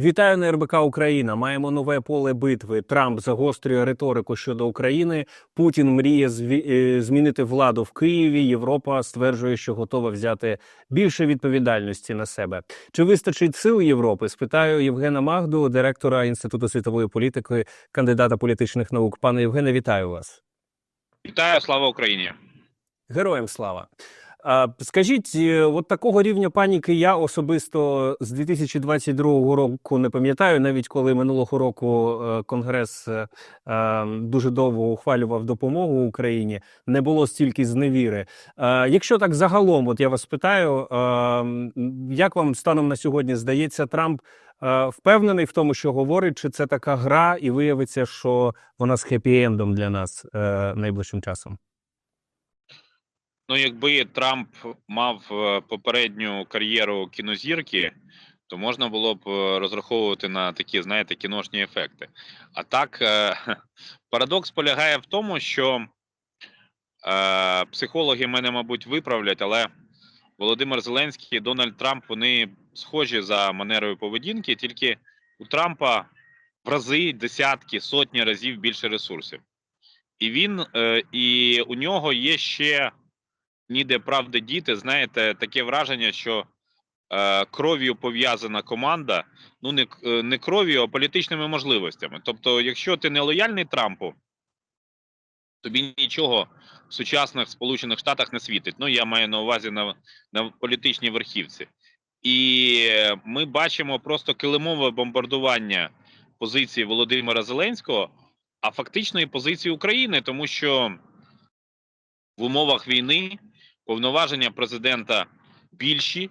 Вітаю на РБК Україна. Маємо нове поле битви. Трамп загострює риторику щодо України. Путін мріє е, змінити владу в Києві. Європа стверджує, що готова взяти більше відповідальності на себе. Чи вистачить сил Європи? Спитаю Євгена Магду, директора Інституту світової політики, кандидата політичних наук. Пане Євгене, вітаю вас. Вітаю, слава Україні. Героям слава. Скажіть, е, от такого рівня паніки я особисто з 2022 року не пам'ятаю, навіть коли минулого року е, Конгрес е, дуже довго ухвалював допомогу Україні, не було стільки зневіри. Якщо так загалом, от я вас питаю, як вам станом на сьогодні здається, Трамп впевнений в тому, що говорить, чи це така гра, і виявиться, що вона з хеппі-ендом для нас найближчим часом? Ну, якби Трамп мав е, попередню кар'єру кінозірки, то можна було б е, розраховувати на такі, знаєте, кіношні ефекти. А так, е, парадокс полягає в тому, що психологи мене, мабуть, виправлять, але Володимир Зеленський і Дональд Трамп вони схожі за манерою поведінки, тільки у Трампа в рази, десятки, сотні разів більше ресурсів. І він, і у нього є ще ніде правди діти. Знаєте, таке враження, що е, кров'ю пов'язана команда, ну не, е, не кров'ю, а політичними можливостями. Тобто, якщо ти не лояльний Трампу, тобі нічого в сучасних Сполучених Штатах не світить. Ну, я маю на увазі на, на політичній верхівці. І ми бачимо просто килимове бомбардування позиції Володимира Зеленського, а фактично і позиції України, тому що в умовах війни повноваження президента більші,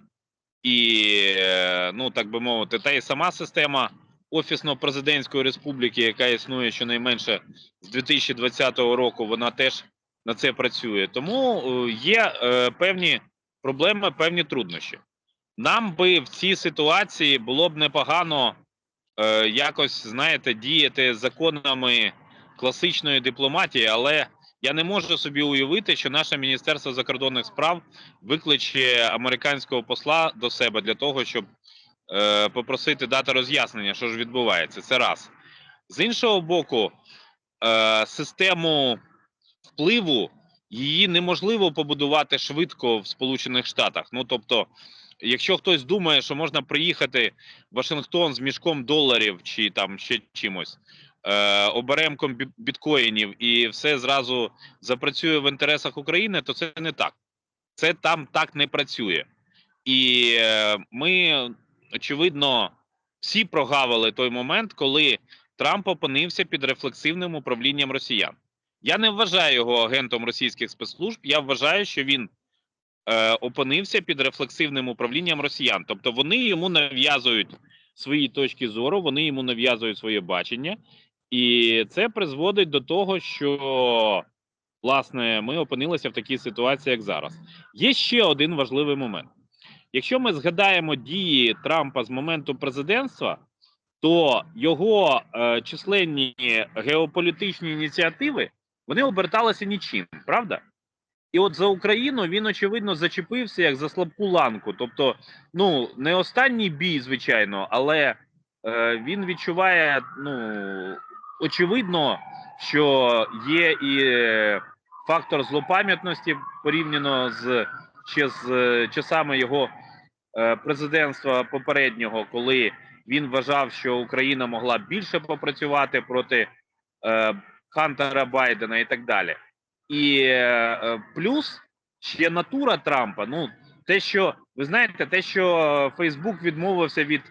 і, е, ну так би мовити, та й сама система офісно-президентської республіки, яка існує щонайменше з 2020 року, вона теж на це працює. Тому е, є е, певні проблеми, певні труднощі. Нам би в цій ситуації було б непогано е, якось, знаєте, діяти законами класичної дипломатії, але я не можу собі уявити, що наше Міністерство закордонних справ викличе американського посла до себе для того, щоб е, попросити дати роз'яснення, що ж відбувається. Це раз. З іншого боку, е, систему впливу її неможливо побудувати швидко в Сполучених Штатах. Ну тобто, якщо хтось думає, що можна приїхати в Вашингтон з мішком доларів чи там ще чимось, оберемком біткоїнів, і все зразу запрацює в інтересах України, то це не так. Це там так не працює. І е, ми, очевидно, всі прогавили той момент, коли Трамп опинився під рефлексивним управлінням росіян. Я не вважаю його агентом російських спецслужб. Я вважаю, що він е, опинився під рефлексивним управлінням росіян. Тобто вони йому нав'язують свої точки зору, вони йому нав'язують своє бачення, і це призводить до того, що власне ми опинилися в такій ситуації, як зараз. Є ще один важливий момент. Якщо ми згадаємо дії Трампа з моменту президентства, то його е, численні геополітичні ініціативи вони оберталися нічим, правда? І от за Україну він очевидно зачепився як за слабку ланку. Тобто, ну не останній бій, звичайно, але е, він відчуває, ну очевидно, що є і е, фактор злопам'ятності порівняно з ще з е, часами його е, президентства попереднього, коли він вважав, що Україна могла більше попрацювати проти е, Хантера Байдена і так далі. І е, плюс ще натура Трампа. Ну, те, що ви знаєте, те, що Фейсбук відмовився від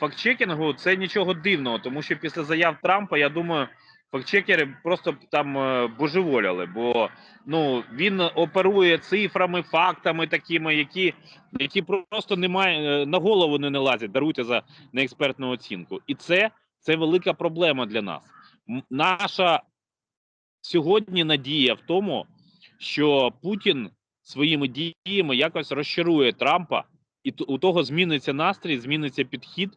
фактчекінгу, це нічого дивного, тому що після заяв Трампа, я думаю, фактчекери просто там е, божеволіли, бо ну він оперує цифрами, фактами такими, які, які просто немає на голову не налазять. Даруйте за неекспертну оцінку, і це, це велика проблема для нас. Наша сьогодні надія в тому, що Путін своїми діями якось розчарує Трампа, і у того зміниться настрій, зміниться підхід.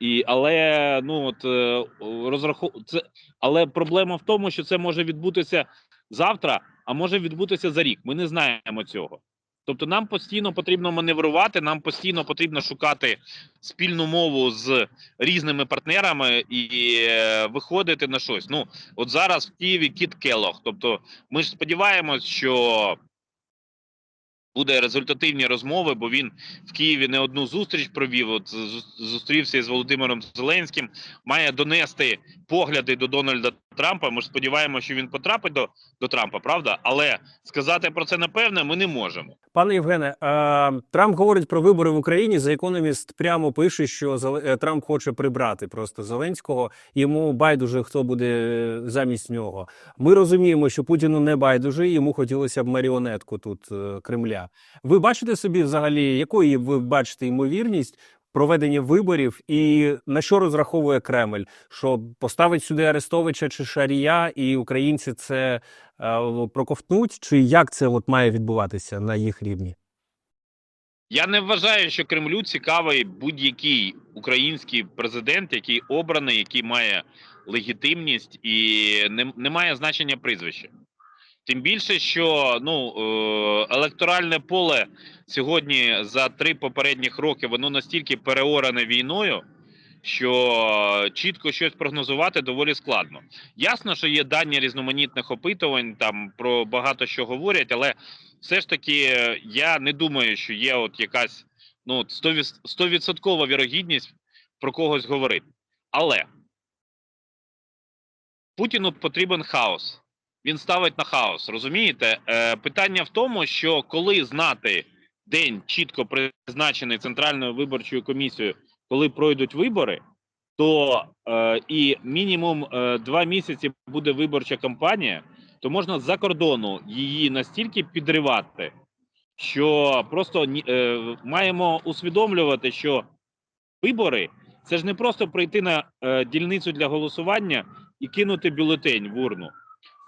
І але ну от е, розраху... це, але проблема в тому, що це може відбутися завтра, а може відбутися за рік. Ми не знаємо цього. Тобто нам постійно потрібно маневрувати, нам постійно потрібно шукати спільну мову з різними партнерами і е, виходити на щось. Ну, от зараз в Києві Кіт Келох. Тобто, ми ж сподіваємось, що буде результативні розмови, бо він в Києві не одну зустріч провів. От зустрівся із Володимиром Зеленським, має донести погляди до Дональда Трампа. Ми ж сподіваємося, що він потрапить до, до Трампа, правда? Але сказати про це напевне ми не можемо. Пане Євгене, е, Трамп говорить про вибори в Україні. За економіст прямо пише, що е, Трамп хоче прибрати просто Зеленського. Йому байдуже, хто буде замість нього. Ми розуміємо, що Путіну не байдуже. Йому хотілося б маріонетку тут е, Кремля. Ви бачите собі взагалі, якої ви бачите ймовірність? Проведення виборів і на що розраховує Кремль? Що поставить сюди Арестовича чи Шарія, і українці це е, проковтнуть? Чи як це от має відбуватися на їх рівні? Я не вважаю, що Кремлю цікавий будь-який український президент, який обраний, який має легітимність і не, не має значення прізвища. Тим більше, що ну е, електоральне поле сьогодні за три попередніх роки воно настільки переоране війною, що чітко щось прогнозувати доволі складно. Ясно, що є дані різноманітних опитувань, там про багато що говорять, але все ж таки е, я не думаю, що є от якась ну 100% вірогідність про когось говорити. Але Путіну потрібен хаос. Він ставить на хаос. Розумієте? Е, питання в тому, що коли знати день чітко призначений Центральною виборчою комісією, коли пройдуть вибори, то е, і мінімум е, два місяці буде виборча кампанія, то можна з-за кордону її настільки підривати, що просто е, маємо усвідомлювати, що вибори це ж не просто прийти на е, дільницю для голосування і кинути бюлетень в урну.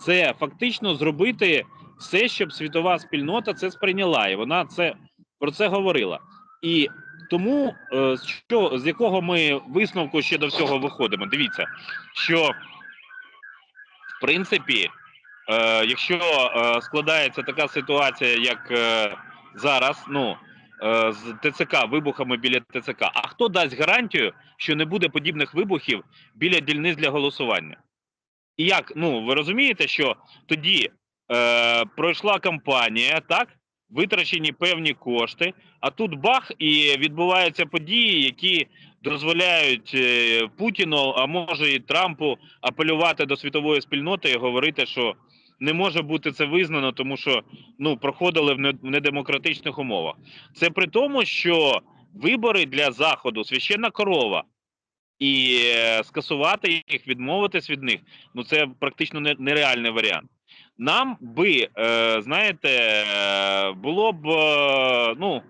Це фактично зробити все, щоб світова спільнота це сприйняла, і вона це про це говорила. І тому е, що з якого ми висновку ще до всього виходимо? Дивіться, що в принципі, е, якщо е, складається така ситуація, як е, зараз, ну з ТЦК вибухами біля ТЦК, а хто дасть гарантію, що не буде подібних вибухів біля дільниць для голосування? І як, ну ви розумієте, що тоді е, пройшла кампанія, так, витрачені певні кошти, а тут бах, і відбуваються події, які дозволяють е, Путіну, а може і Трампу апелювати до світової спільноти і говорити, що не може бути це визнано, тому що ну проходили в не- в недемократичних умовах. Це при тому, що вибори для заходу священна корова. І е, скасувати їх, відмовитись від них, ну це практично нереальний варіант. Нам би, е, знаєте, було б е, ну.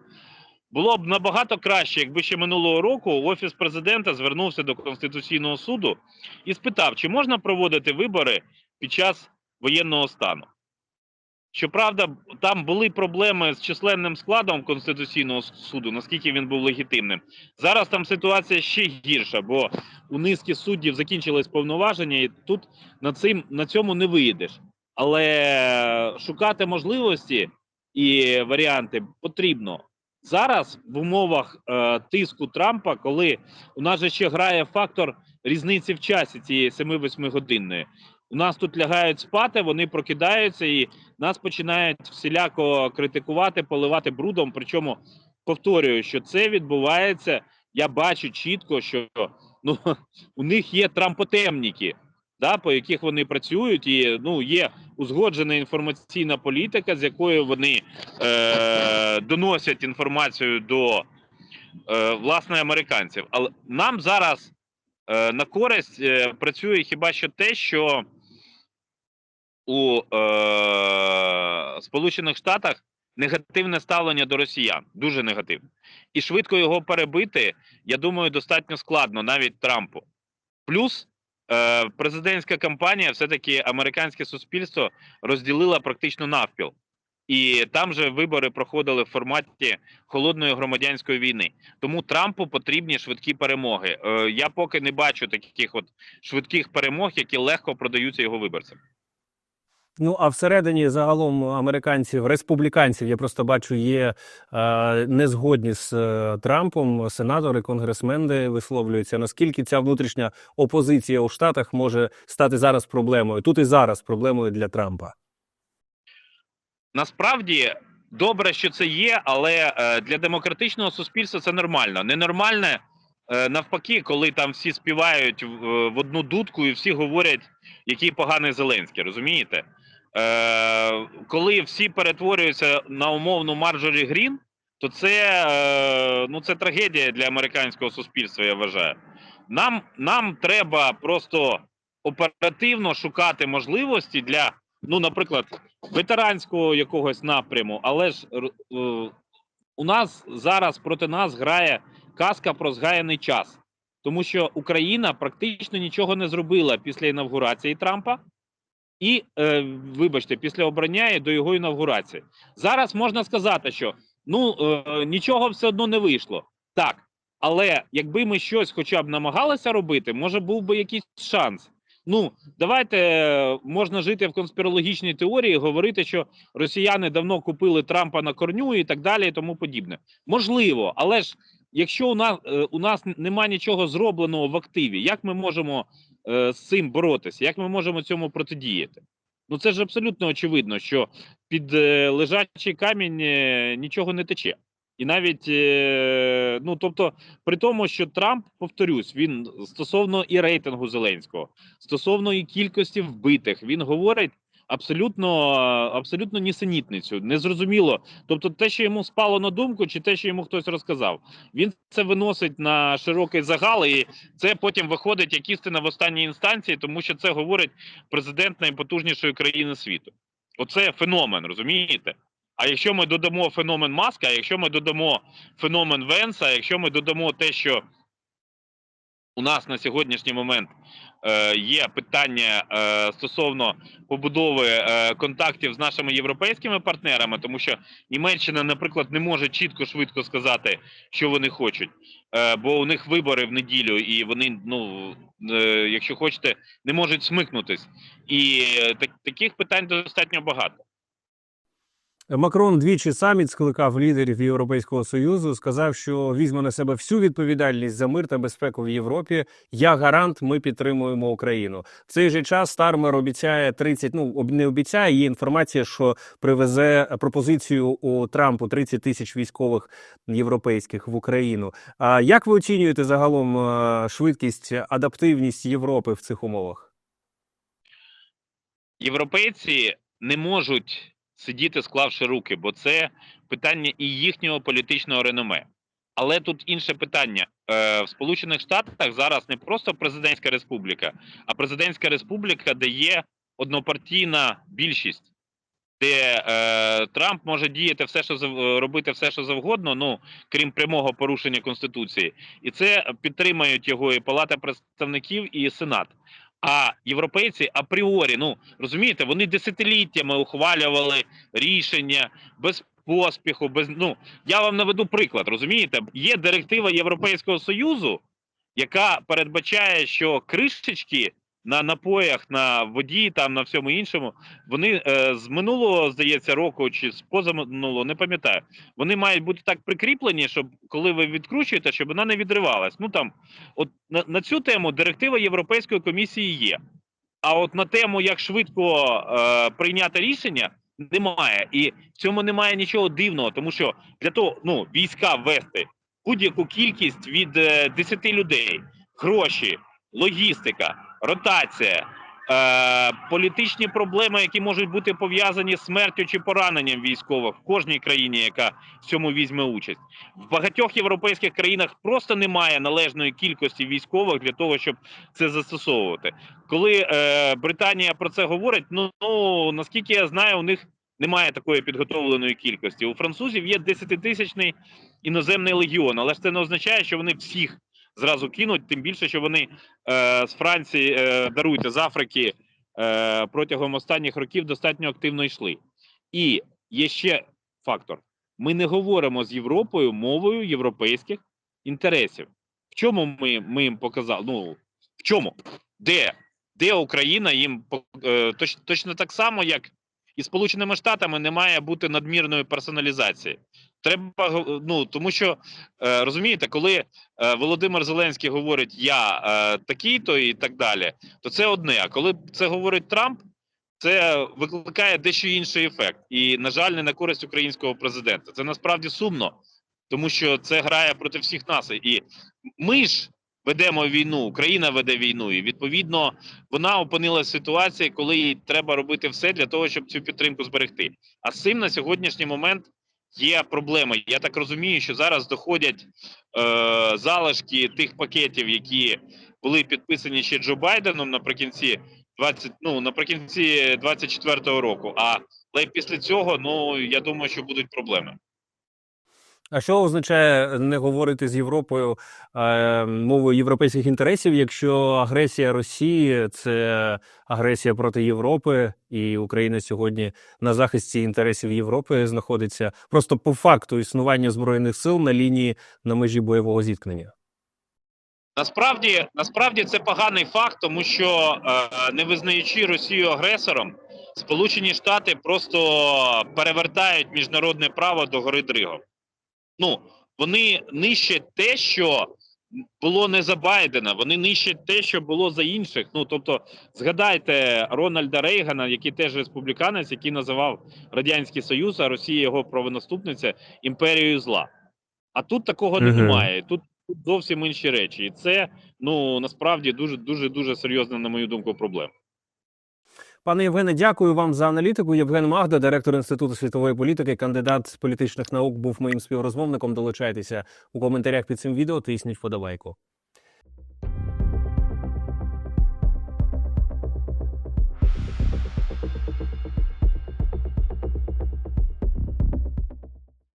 Було б набагато краще, якби ще минулого року офіс президента звернувся до конституційного суду і спитав, чи можна проводити вибори під час воєнного стану. Щоправда, там були проблеми з численним складом конституційного суду, наскільки він був легітимним. Зараз там ситуація ще гірша, бо у низки суддів закінчились повноваження, і тут на цим на цьому не виїдеш. Але шукати можливості і варіанти потрібно зараз в умовах е, тиску Трампа, коли у нас же ще грає фактор різниці в часі цієї 7-8 годинної. У нас тут лягають спати, вони прокидаються і нас починають всіляко критикувати, поливати брудом. Причому повторюю, що це відбувається. Я бачу чітко, що ну у них є трампотемніки, да, по яких вони працюють, і ну є узгоджена інформаційна політика, з якою вони е, доносять інформацію до е, власне американців. Але нам зараз е, на користь е, працює хіба що те, що у е, Сполучених Штатах негативне ставлення до росіян, дуже негативне. І швидко його перебити, я думаю, достатньо складно навіть Трампу. Плюс е, президентська кампанія, все-таки американське суспільство розділила практично навпіл. І там же вибори проходили в форматі холодної громадянської війни. Тому Трампу потрібні швидкі перемоги. Е, я поки не бачу таких от швидких перемог, які легко продаються його виборцям. Ну а всередині загалом американців, республіканців, я просто бачу, є е, незгодні з е, Трампом. Сенатори, конгресмени висловлюються. Наскільки ця внутрішня опозиція у Штатах може стати зараз проблемою? Тут і зараз проблемою для Трампа. Насправді добре, що це є, але е, для демократичного суспільства це нормально. Ненормальне е, навпаки, коли там всі співають в, в одну дудку і всі говорять, який поганий Зеленський, розумієте? Е, коли всі перетворюються на умовну Марджорі Грін, то це, е, ну, це трагедія для американського суспільства, я вважаю. Нам, нам треба просто оперативно шукати можливості для, ну, наприклад, ветеранського якогось напряму, але ж е, у нас зараз проти нас грає казка про згаяний час, тому що Україна практично нічого не зробила після інавгурації Трампа. І, е, вибачте, після обрання і до його інавгурації. Зараз можна сказати, що ну е, нічого все одно не вийшло. Так, але якби ми щось хоча б намагалися робити, може був би якийсь шанс. Ну, давайте е, можна жити в конспірологічній теорії, говорити, що росіяни давно купили Трампа на корню і так далі, і тому подібне. Можливо, але ж якщо у нас е, у нас немає нічого зробленого в активі, як ми можемо е, з цим боротися? Як ми можемо цьому протидіяти? Ну це ж абсолютно очевидно, що під е, лежачий камінь е, нічого не тече. І навіть ну тобто, при тому, що Трамп, повторюсь, він стосовно і рейтингу Зеленського, стосовно і кількості вбитих, він говорить абсолютно абсолютно нісенітницю, незрозуміло. Тобто, те, що йому спало на думку, чи те, що йому хтось розказав, він це виносить на широкий загал, і це потім виходить як істина в останній інстанції, тому що це говорить президент найпотужнішої країни світу. Оце феномен, розумієте? А якщо ми додамо феномен Маска, якщо ми додамо феномен Венса, якщо ми додамо те, що у нас на сьогоднішній момент е, є питання е, стосовно побудови е, контактів з нашими європейськими партнерами, тому що Німеччина, наприклад, не може чітко швидко сказати, що вони хочуть, бо у них вибори в неділю, і вони, ну якщо хочете, не можуть смикнутись. І так, таких питань достатньо багато. Макрон двічі саміт скликав лідерів Європейського союзу. Сказав, що візьме на себе всю відповідальність за мир та безпеку в Європі. Я гарант, ми підтримуємо Україну. В цей же час Стармер обіцяє 30, Ну не обіцяє. Є інформація, що привезе пропозицію у Трампу 30 тисяч військових європейських в Україну. А як ви оцінюєте загалом е, швидкість, адаптивність Європи в цих умовах? Європейці не можуть сидіти, склавши руки, бо це питання і їхнього політичного реноме. Але тут інше питання. Е, в Сполучених Штатах зараз не просто президентська республіка, а президентська республіка, де є однопартійна більшість, де е, Трамп може діяти все, що робити все, що завгодно, ну крім прямого порушення конституції, і це підтримають його і Палата представників, і Сенат. А європейці апріорі, ну розумієте, вони десятиліттями ухвалювали рішення без поспіху, без ну я вам наведу приклад. Розумієте, є директива Європейського союзу, яка передбачає, що кришечки на напоях, на воді, там на всьому іншому, вони е, з минулого здається року чи з позаминулого, не пам'ятаю. Вони мають бути так прикріплені, щоб коли ви відкручуєте, щоб вона не відривалась. Ну там, от на, на цю тему директива Європейської комісії є. А от на тему, як швидко е, прийняти рішення, немає. І в цьому немає нічого дивного, тому що для того, ну, війська ввести будь-яку кількість від е, 10 людей, гроші, логістика, ротація, е, політичні проблеми, які можуть бути пов'язані з смертю чи пораненням військових в кожній країні, яка в цьому візьме участь. В багатьох європейських країнах просто немає належної кількості військових для того, щоб це застосовувати. Коли е, Британія про це говорить, ну, ну наскільки я знаю, у них немає такої підготовленої кількості. У французів є 10-тисячний іноземний легіон, але ж це не означає, що вони всіх зразу кинуть, тим більше, що вони е, з Франції е, даруйте з Африки е, протягом останніх років достатньо активно йшли. І є ще фактор: ми не говоримо з Європою мовою європейських інтересів. В чому ми, ми їм показали? Ну в чому? Де де Україна їм е, точ, точно так само, як і Сполученими Штатами не має бути надмірної персоналізації. Треба ну тому, що е, розумієте, коли е, Володимир Зеленський говорить я е, такий-то і так далі, то це одне. А коли це говорить Трамп, це викликає дещо інший ефект. І, на жаль, не на користь українського президента. Це насправді сумно, тому що це грає проти всіх нас. І ми ж ведемо війну, Україна веде війну, і відповідно вона опинилася в ситуації, коли їй треба робити все для того, щоб цю підтримку зберегти. А з цим на сьогоднішній момент є проблеми. Я так розумію, що зараз доходять е, залишки тих пакетів, які були підписані ще Джо Байденом наприкінці 20, ну наприкінці 24-го року. А але після цього, ну я думаю, що будуть проблеми. А що означає не говорити з Європою е, мовою європейських інтересів, якщо агресія Росії це агресія проти Європи, і Україна сьогодні на захисті інтересів Європи знаходиться просто по факту існування збройних сил на лінії на межі бойового зіткнення? Насправді, насправді це поганий факт, тому що е, не визнаючи Росію агресором, Сполучені Штати просто перевертають міжнародне право до гори Дригом. Ну вони нищать те, що було не за Байдена, вони нищать те, що було за інших. Ну тобто, згадайте Рональда Рейгана, який теж республіканець, який називав Радянський Союз, а Росія його правонаступниця імперією зла. А тут такого Мгм. немає. Тут тут зовсім інші речі, і це ну насправді дуже дуже дуже серйозна, на мою думку, проблема. Пане Євгене, дякую вам за аналітику. Євген Магда, директор інституту світової політики, кандидат з політичних наук, був моїм співрозмовником. Долучайтеся у коментарях під цим відео. Тисніть вподобайку.